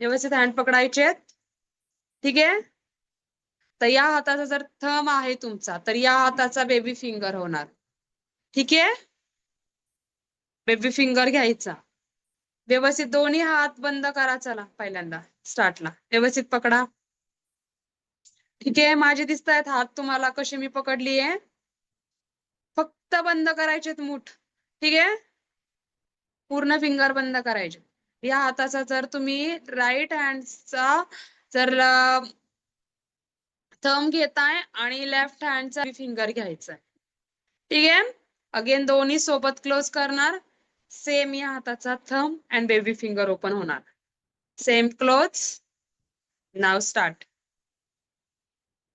व्यवस्थित हँड पकडायचे ठीक आहे? तर या हाताचा जर थम आहे तुमचा तर या हाताचा बेबी फिंगर होणार. ठीक आहे? बेबी फिंगर घ्यायचा. व्यवस्थित दोन्ही हात बंद करा चला पहिल्यांदा स्टार्टला व्यवस्थित पकडा. ठीक आहे? माझे दिसत आहेत हात तुम्हाला कसे मी पकडली आहे. फक्त बंद करायचेत मुठ. ठीक आहे? पूर्ण फिंगर बंद करायचे. या हाताचा जर तुम्ही राईट हँडचा जर थम घेताय आणि लेफ्ट हँडचा फिंगर घ्यायचा ठीक आहे? अगेन दोन्ही सोबत क्लोज करणार. सेम या हाताचा thumb and baby finger open होणार. सेम क्लोज नाव स्टार्ट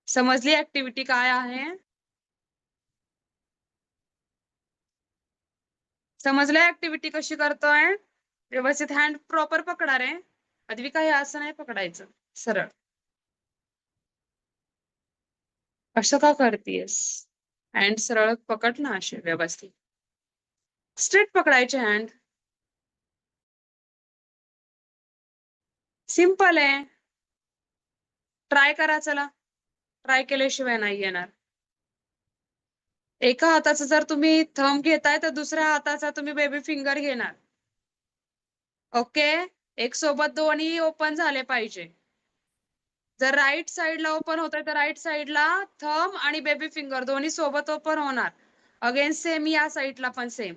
समजली ऍक्टिव्हिटी काय आहे? समजलं ऍक्टिव्हिटी कशी करतोय? व्यवस्थित हँड प्रॉपर पकडा रे अद्वी काही असं नाही पकडायचं. सरळ. असं का करतेस हँड सरळ पकड ना असे व्यवस्थित. स्ट्रेट पकडायचे हँड सिंपल आहे. ट्राय करा चला. ट्राय केल्याशिवाय नाही येणार. एका हाताचा जर तुम्ही थंब घेताय तर दुसऱ्या हाताचा तुम्ही बेबी फिंगर घेणार. ओके? एक सोबत दोन्ही ओपन झाले पाहिजे. जर राईट साइडला ओपन होत तर राईट साइडला थंब आणि बेबी फिंगर दोन्ही सोबत ओपन होणार. अगेन सेम या साइडला पण सेम